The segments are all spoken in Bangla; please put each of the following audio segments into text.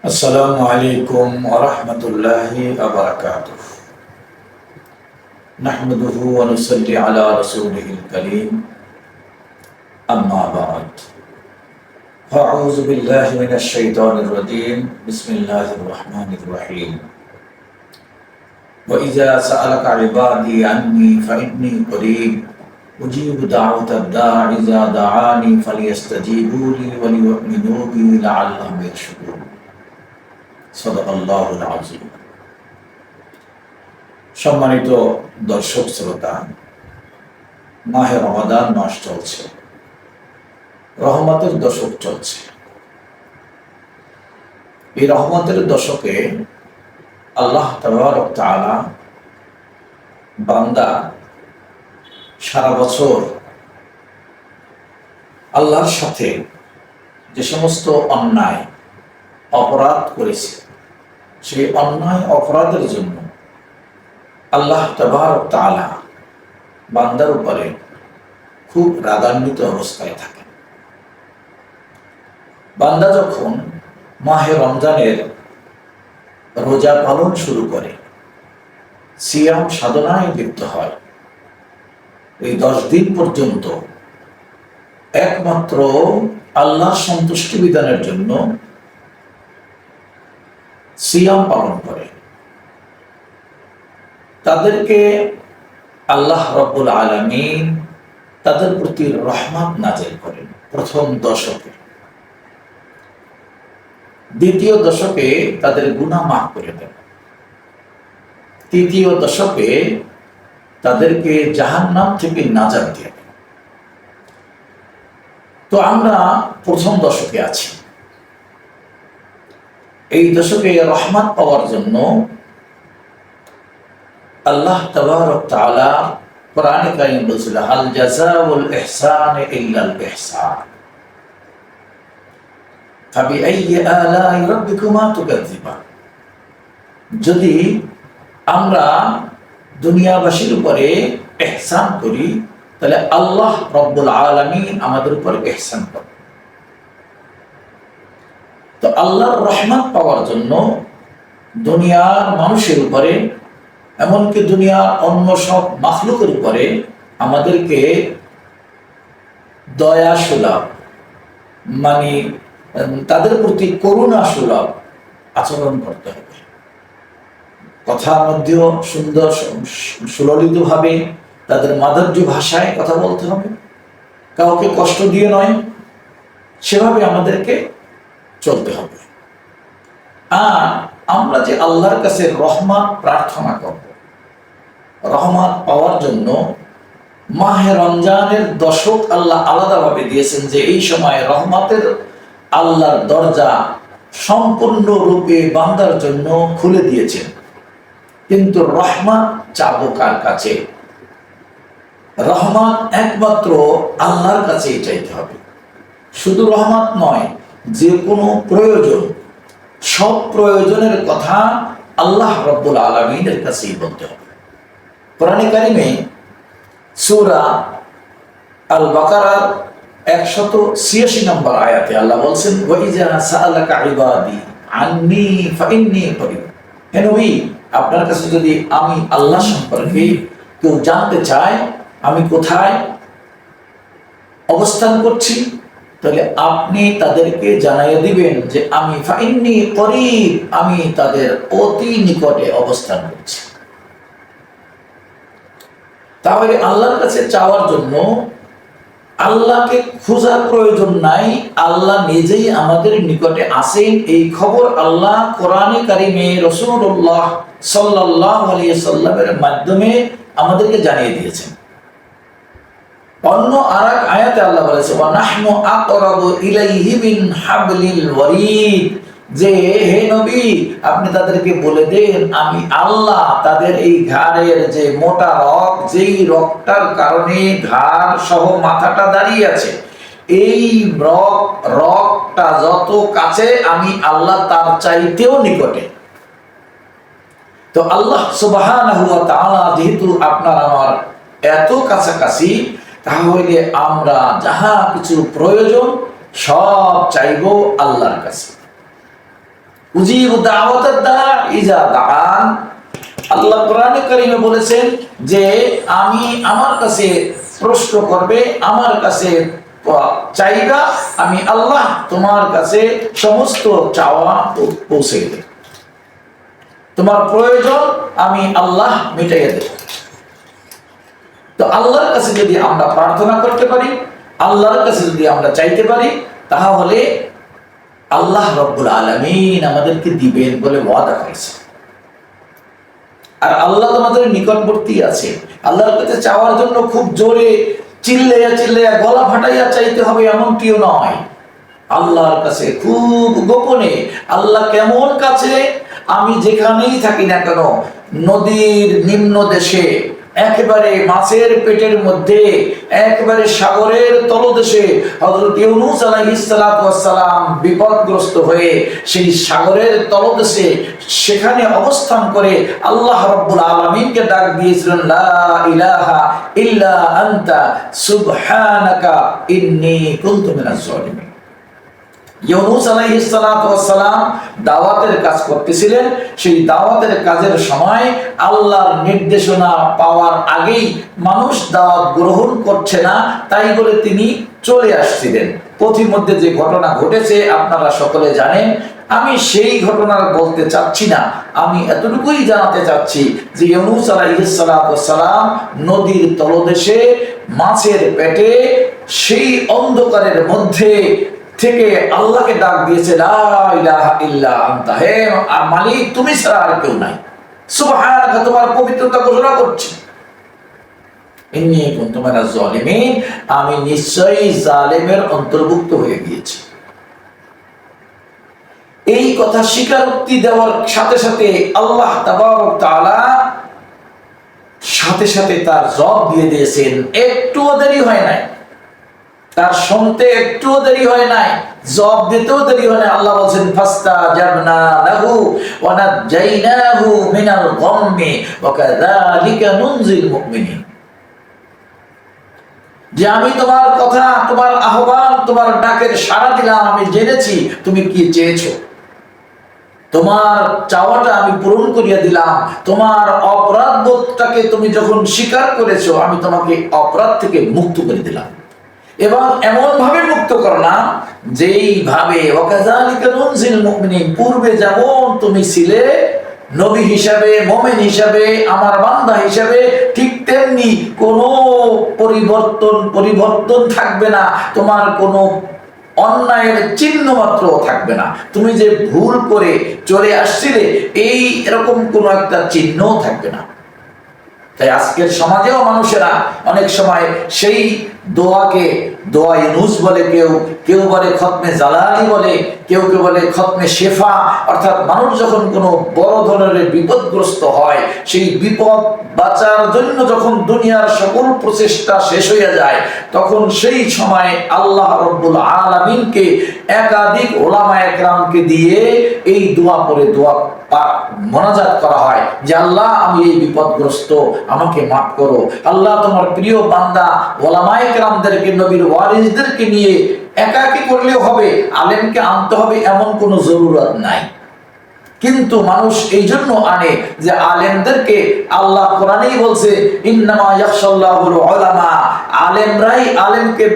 السلام عليكم ورحمة الله وبركاته. نحمده ونصلي على رسوله الكريم. أما بعد. فأعوذ بالله من الشيطان الرجيم. بسم الله الرحمن الرحيم. وإذا سألك عبادي عني فإني قريب. أجيب دعوة الداع. إذا دعاني فليستجيبوا لي وليؤمنوا بي لعلهم يرشدون. সম্মানিত দর্শক শ্রোতা, মাহে রমাদান মাস চলছে। রহমতের দশক চলছে। এই রহমতের দশকে আল্লাহ তাআলা বান্দা সারা বছর আল্লাহর সাথে যে সমস্ত অন্যায়, অপরাধ করেছে সেই অন্যায় অপরাধের জন্য আল্লাহ তাবারক তাআলা বান্দার উপরে খুব রাগান্বিত অবস্থায় থাকে বান্দা যখন মাহে রমজানের রোজা পালন শুরু করে, সিয়াম সাধনায় লিপ্ত হয়, এই দশ দিন পর্যন্ত একমাত্র আল্লাহ সন্তুষ্টি বিধানের জন্য সিয়াম পালন করে। তাদেরকে আল্লাহ রব্বুল আলমিন তাদের প্রতি রহমত নাজেল করেন প্রথম দশকে। দ্বিতীয় দশকে তাদের গুণা মাফ করে দেন। তৃতীয় দশকে তাদেরকে জাহান নাম থেকে নাজার দিয়ে তো আমরা প্রথম দশকে আছি। এই দশকে রহমত পাওয়ার জন্য আল্লাহ যদি আমরা দুনিয়াবাসীর উপরে ইহসান করি, তাহলে আল্লাহ রব্বুল আলামিন আমাদের উপর ইহসান করবে তো আল্লাহর রহমত পাওয়ার জন্য দুনিয়ার মানুষের উপরে, এমনকি দুনিয়ার অন্য সব মাখলুকের উপরে আমাদেরকে দয়া সুলভ মানে তাদের প্রতি করুণা সুলভ আচরণ করতে হবে। কথার মধ্যেও সুন্দর সুললিত ভাবে তাদের মাধুর্য ভাষায় কথা বলতে হবে। কাউকে কষ্ট দিয়ে নয়, সেভাবে আমাদেরকে চলতে হবে। আর আমরা যে আল্লাহর কাছে রহমান প্রার্থনা করব রহমান পাওয়ার জন্য মাহে রমজানের দশক আল্লাহ আলাদাভাবে দিয়েছেন যে এই সময় রহমাতের আল্লাহর দরজা সম্পূর্ণ রূপে বান্দার জন্য খুলে দিয়েছেন। কিন্তু রহমান চাবো কার কাছে? রহমান একমাত্র আল্লাহর কাছেই চাইতে হবে। শুধু রহমান নয় যে কোনো প্রয়োজন, সব প্রয়োজনের কথা আল্লাহ রব্বুল আলমিনের কাছেই বলতে হবে। কোরআনে কারিমে সুরা আল বাকারার একশত ছিয়াশি নম্বর আয়াতে আল্লাহ বলছেন আপনার কাছে যদি আমি আল্লাহ সম্পর্কে কেউ জানতে চায়, আমি কোথায় অবস্থান করছি? তাহলে আপনি তাদেরকে জানাইয়া দিবেন যে আমি ফাইন্নি করিব, আমি তাদের অতি নিকটে অবস্থান করছি। তাহলে আল্লাহর কাছে চাওয়ার জন্য আল্লাহকে খোঁজার প্রয়োজন নাই, আল্লাহ নিজেই আমাদের নিকটে আসেন এই খবর আল্লাহ কোরআনে কারিমে রসুল্লাহ সাল্লাহ আলিয়া সাল্লামের মাধ্যমে আমাদেরকে জানিয়ে দিয়েছেন। অন্য আর এক আয়াতে আল্লাহ বলেছে ওয়ানাহনু আকরাবু ইলাইহি মিন হাবলিল ওয়ারিদ। যে, হে নবী, আপনি তাদেরকে বলে দেন, আমি আল্লাহ তাদের এই ঘাড়ের যে মোটা রক, যেই রকটার কারণে ঘাড় সহ মাথাটা দাঁড়িয়ে আছে, এই রক, রকটা যত কাছে, আমি আল্লাহ তার চাইতেও নিকটে। তো আল্লাহ তাআলা যেহেতু আপনার আমার এত কাছাকাছি তাহলে আমরা যাহা কিছু প্রয়োজন সব চাইব আল্লাহর কাছে। আল্লাহ বলেছেন যে আমি আমার কাছে প্রশ্ন করবে, আমার কাছে চাইবা, আমি আল্লাহ তোমার কাছে সমস্ত চাওয়া পৌঁছে দেব। তোমার প্রয়োজন আমি আল্লাহ মিটাইয়া দেব। তো আল্লাহর কাছে যদি আমরা প্রার্থনা করতে পারি, আল্লাহর কাছে যদি আমরা চাইতে পারি, তাহলে আল্লাহ রব্বুল আলমিন আমাদেরকে দিবেন বলে ওয়াদা করেছে আর আল্লাহ তোমাদের নিকটবর্তী আছে। আল্লাহর কাছে চাওয়ার জন্য খুব জোরে চিল্লাইয়া চিল্লাইয়া, গলা ফাটাইয়া চাইতে হবে এমনটিও নয়। আল্লাহর কাছে খুব গোপনে, আল্লাহ কেমন কাছে, আমি যেখানেই থাকি না কেন, নদীর নিম্ন দেশে একেবারে মাছের পেটের মধ্যে, একেবারে সাগরের তলদেশে হযরত ইউনূস আলাইহিস সালাতু বিপদগ্রস্ত হয়ে সেই সাগরের তলদেশে সেখানে অবস্থান করে আল্লাহ রাব্বুল আলামিনকে ডাক দিয়েছিলেন, লা ইলাহা ইল্লা আনতা, সুবহানাকা ইন্নী কুনতু মিনাজ জালিমিন ইউনুস দাওয়াতের কাজ করতেছিলেন। সেই দাওয়াতের কাজের সময় আল্লাহর নির্দেশনা পাওয়ার আগেই মানুষ দাওয়াত গ্রহণ করছে না, তাই বলে তিনি চলে আসছিলেন। পথিমধ্যে যে ঘটনা ঘটেছে, আপনারা সকলে জানেন, আমি সেই ঘটনার বলতে চাচ্ছি না। আমি এতটুকুই জানাতে চাচ্ছি যে ইউনুস আলাইহিস সালাতু ওয়াস নদীর তলদেশে মাছের পেটে সেই অন্ধকারের মধ্যে থেকে আল্লাহকে ডাক দিয়েছে মালিক, তুমি ছাড়া আর কেউ নাই। তোমার পবিত্রতা ঘোষণা করছি। আমি নিশ্চয়ই জালেমের অন্তর্ভুক্ত হয়ে গিয়েছি। এই কথা স্বীকারোক্তি দেওয়ার সাথে সাথে আল্লাহ তাআলা সাথে সাথে তার জব দিয়ে দিয়েছেন, একটুও দেরি হয় নাই। তার শুনতে একটুও দেরি হয় নাই জব দিতেও দেরি হয় নাই। আল্লাহ বলছেন ফাস্তা জাবনা লাহু ওয়া নাজাইনাহু মিনাল গাম্মি ওয়া কাযালিকা নুনজিল মুমিনিন। যে আমি তোমার কথা, তোমার আহ্বান, তোমার ডাকের সাড়া দিলাম, আমি জেনেছি, তুমি কি চেয়েছো? তোমার চাওয়াটা আমি পূরণ করিয়া দিলাম, তোমার অপরাধ বোধটাকে তুমি যখন স্বীকার করেছ, আমি তোমাকে অপরাধ থেকে মুক্ত করে দিলাম। এবং এমন ভাবে মুক্ত করলাম যেইভাবে ওয়াকাযালিকা নুনজিল পূর্বে যেমন তুমি ছিলে, নবী হিসাবে, মোমেন হিসাবে, আমার বান্দা হিসাবে, ঠিক তেমনি কোনো পরিবর্তন পরিবর্তন থাকবে না, তোমার কোনো অন্যায়ের চিহ্ন মাত্র থাকবে না। তুমি যে ভুল করে চলে আসছিলে, এই এরকম কোনো একটা চিহ্নও থাকবে না। তাই আজকের সমাজেও মানুষেরা অনেক সময় সেই দোয়াকে দোয়া ইউনুস বলে, কেউ কেউ বলে খতমে জালালি বলে, কেউ কেউ বলে খতমে শেফা। অর্থাৎ মানুষ যখন কোনো বড় ধরনের বিপদগ্রস্ত হয়, সেই বিপদ বাঁচার জন্য যখন দুনিয়ার সকল প্রচেষ্টা শেষ হয়ে যায়, তখন সেই সময় আল্লাহ রব্বুল আলামিনকে একাধিক ওলামা একরামকে দিয়ে এই দোয়া করে দোয়া মোনাজাত করা হয় যে, আল্লাহ, আমি এই বিপদগ্রস্ত, আমাকে মাফ করো। আল্লাহ, তোমার প্রিয় বান্দা, ওলামায়ে কেরামদেরকে নবীর ওয়ারিসদেরকে নিয়ে একাকি করলেও হবে, আলেমকে আনতে হবে এমন কোনো জরুরত নাই। কিন্তু মানুষ এই জন্য আনে যে আলেমদেরকে আল্লাহ কোরআনেই বলছে আলেমরাই আলেমকে,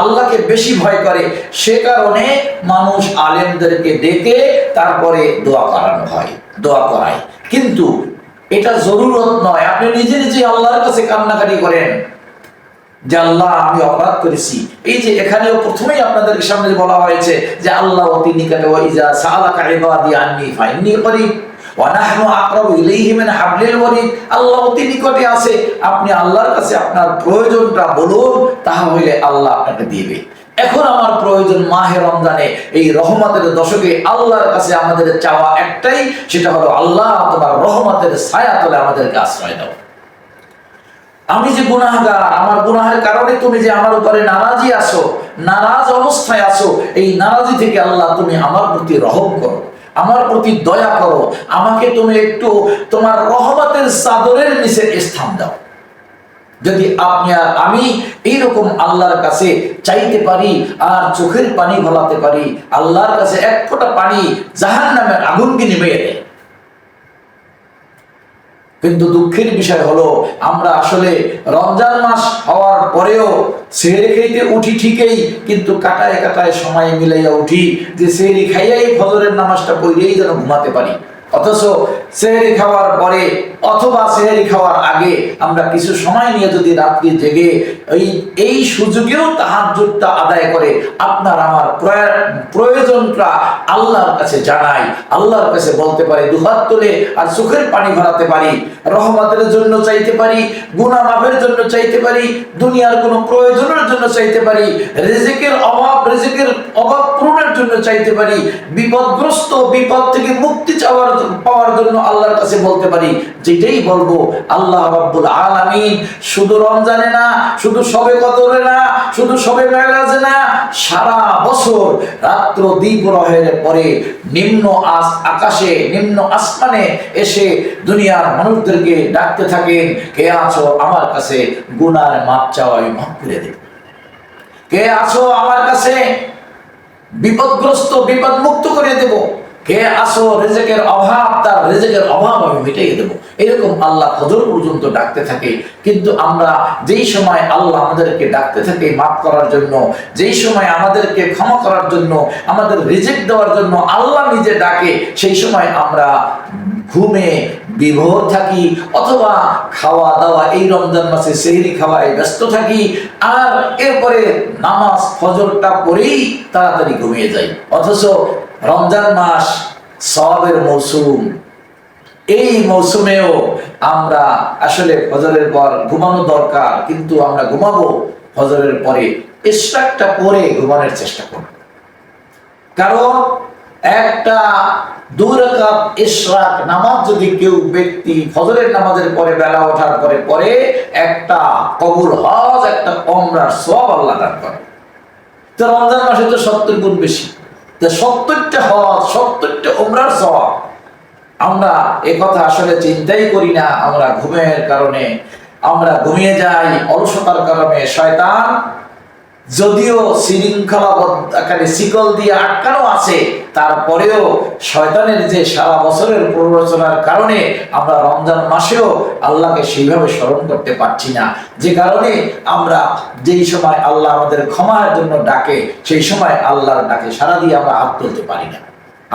আল্লাহকে বেশি ভয় করে। সে কারণে মানুষ আলেমদেরকে ডেকে তারপরে দোয়া করানো হয়, দোয়া করায়। কিন্তু এটা জরুরত নয়। আপনি নিজে নিজে আল্লাহর কাছে কান্নাকাটি করেন। যে আল্লাহ, আমি করেছি। এই যে এখানেও প্রথমেই আপনাদের সামনে বলা হয়েছে যে আল্লাহ অতি নিকটে ইবাদি আন্নি ফাইন্নি করিব আকরাবু ইলাইহি মিন হাবলিল ওয়ারিদ আল্লাহ অতি নিকটে আছে, আপনি আল্লাহর কাছে আপনার প্রয়োজনটা বলুন, তাহলে আল্লাহ আপনাকে দিবে। এখন আমার প্রয়োজন মাহে রমজানে, এই রহমতের দশকে আল্লাহর কাছে আমাদের চাওয়া একটাই, সেটা হলো আল্লাহ তোমার রহমতের ছায়া তলে আমাদেরকে আশ্রয় দাও। আমি যে গুনাহগার, আমার গুনাহের কারণে তুমি যে আমার উপরে নারাজি আসো নারাজ অবস্থায় আসো এই নারাজি থেকে আল্লাহ তুমি আমার প্রতি রহম করো, আমার প্রতি দয়া করো, আমাকে তুমি একটু তোমার রহমতের চাদরের নিচে স্থান দাও। যদি আপনি আর আমি এইরকম আল্লাহর কাছে চাইতে পারি, আর চোখের পানি ভলাতে পারি, আল্লাহর কাছে এক ফোঁটা পানি জাহান নামের আগুনকে নিভিয়ে দেয়। কিন্তু দুঃখের বিষয় হলো, আমরা আসলে রমজান মাস হওয়ার পরেও সেহরি খাইতে উঠি ঠিকই, কিন্তু কাটায় কাটায় সময় মিলাইয়া উঠি যে সেহরি খাইয়াই ফজরের নামাজটা পড়িয়েই যেন ঘুমাতে পারি। অথচ সেহরি খাওয়ার পরে অথবা সেহরি খাওয়ার আগে আমরা কিছু সময় নিয়ে যদি রাত্রি জেগে এই এই সুযোগেও তাহাজ্জুদটা আদায় করে আপনার আমার প্রয়োজনটা আল্লাহর কাছে জানাই। আল্লাহর কাছে বলতে পারি, দুহাত তুলে আর চোখের পানি ভরাতে পারি, রহমতের জন্য চাইতে পারি গুনাহ মাফের জন্য চাইতে পারি, দুনিয়ার কোনো প্রয়োজনের জন্য চাইতে পারি, রিজিকের অভাব রিজিকের অভাব পূরণের জন্য চাইতে পারি, বিপদগ্রস্ত, বিপদ থেকে মুক্তি চাওয়ার, পাওয়ার জন্য আল্লাহর কাছে বলতে পারি, যেটাই বলব, আল্লাহ রাব্বুল আলামিন শুধু রমজানে না, শুধু সবে কদরে না, শুধু সবে মেরাজে না, সারা বছর রাত্র দ্বীপ্রহের পরে নিম্ন আস, আকাশে, নিম্ন আসমানে এসে দুনিয়ার মানুষদেরকে ডাকতে থাকেন, কে আছো আমার কাছে? গুনার মাপ চাও আমি মাফ করে দেব। কে আছো আমার কাছে? বিপদগ্রস্ত বিপদ মুক্ত করে দেব। কে আসো রেজেকের অভাব, তার রেজেকের অভাব আমি মিটিয়ে দেবো। এরকম আল্লাহ ফজর পর্যন্ত ডাকতে থাকে। কিন্তু আমরা যেই সময় আল্লাহ আমাদেরকে ডাকতে থাকে মাফ করার জন্য, যেই সময় আমাদেরকে ক্ষমা করার জন্য, আমাদের দেওয়ার জন্য আল্লাহ নিজে ডাকে, সেই সময় আমরা ঘুমে বিভোর থাকি অথবা খাওয়া দাওয়া, এই রমজান মাসে সেহরি খাওয়ায় ব্যস্ত থাকি, আর এরপরে নামাজ, ফজরটা পরেই তাড়াতাড়ি ঘুমিয়ে যাই। অথচ রমজান মাস সবের মৌসুম। এই মৌসুমেও আমরা আসলে ফজরের পর ঘুমানো দরকার, কিন্তু আমরা ঘুমাবো ফজরের পরে। ইশরাকটা পরে ঘুমানোর চেষ্টা করব। কারণ একটা দুই ইশরাক নামাজ যদি কেউ ব্যক্তি ফজরের নামাজের পরে বেলা ওঠার পরে পরে একটা কবুল হজ, একটা ওমরার সব আল্লাহ দান করে। তো রমজান মাসে তো সত্তর গুণ বেশি। তো সত্তরটা হজ, সত্তরটা ওমরার সব আমরা কথা আসলে চিন্তাই করি না, আমরা ঘুমের কারণে। আমরা ঘুমিয়ে যাই অলসতার কারণে। শয়তান যদিও শৃঙ্খলাবদ্ধ শিকল দিয়ে আটকানো আছে, তারপরেও শয়তানের যে সারা বছরের প্ররোচনার কারণে আমরা রমজান মাসেও আল্লাহকে সেইভাবে স্মরণ করতে পারছি না। যে কারণে আমরা যেই সময় আল্লাহ আমাদের ক্ষমার জন্য ডাকে, সেই সময় আল্লাহর ডাকে সারা দিয়ে আমরা হাত তুলতে পারি না।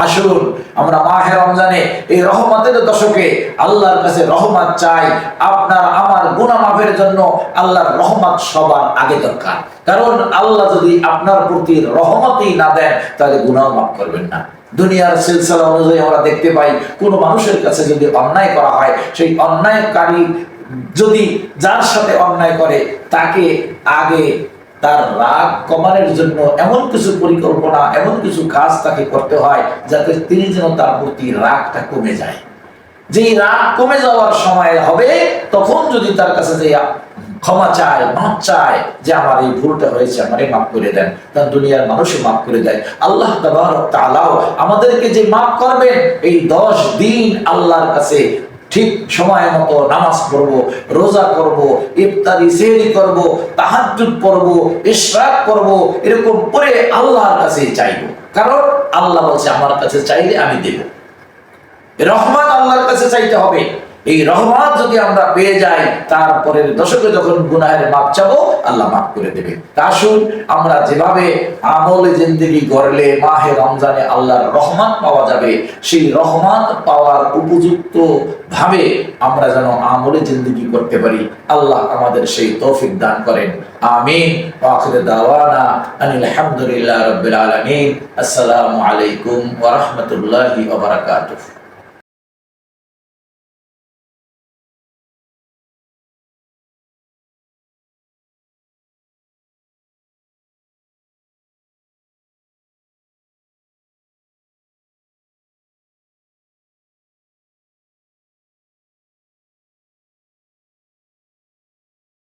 আসুন, আমরা মাহে রমজানে এই রহমতের দশকে আল্লাহর কাছে রহমত চাই। আপনার, আমার গুনাহ মাফের জন্য আল্লাহর রহমত সবার আগে দরকার। কারণ আল্লাহ যদি আপনার প্রতি রহমতই না দেন, তাহলে গুনাহ মাফ করবেন না। দুনিয়ার সিলসিলা অনুযায়ী আমরা দেখতে পাই, কোনো মানুষের কাছে যদি অন্যায় করা হয়, সেই অন্যায়কারী যদি যার সাথে অন্যায় করে, তাকে আগে তার রাগ কমানোর জন্য এমন কিছু পরিকল্পনা, এমন কিছু কাজ তাকে করতে হয়, যাতে তিনি যেন তার প্রতি রাগটা কমে যায়। যেই রাগ কমে যাওয়ার সময় হবে, তখন যদি তার কাছে যে ক্ষমা চায়, মাফ চায় যে আমার এই ভুলটা হয়েছে, আমারে মাফ করে দেন। তার দুনিয়ার মানুষও মাফ করে দেয়। আল্লাহ তাআলাও আমাদেরকে যে মাফ করবেন, এই দশ দিন আল্লাহর কাছে ঠিক সময় মতো নামাজ পড়ব, রোজা করব ইফতারি, সেহরি করব, তাহাজ্জুদ পড়ব, ইশরাক করব, এরকম পরে আল্লাহর কাছে চাইব। কারণ আল্লাহ বলছে, আমার কাছে চাইলে আমি দেব। রহমান আল্লাহর কাছে চাইতে হবে। এই রহমান যদি আমরা পেয়ে যাই, তারপরের দশকে যখন গুনাহের মাপ চাবো, আল্লাহ মাফ করে দেবে। আসুন, আমরা যেভাবে আমলে জিন্দিগি গড়লে মাহে রমজানে আল্লাহর রহমান পাওয়া যাবে, সেই রহমান পাওয়ার উপযুক্ত ভাবে আমরা যেন আমলে জিন্দিগি করতে পারি। আল্লাহ আমাদের সেই তৌফিক দান করেন। আমিন। ওয়াখির দাওয়ানা আনিল হামদুলিল্লাহ রাব্বিল আলামিন। আসসালামু আলাইকুম ওয়া রাহমাতুল্লাহি ওয়া বারাকাতুহু।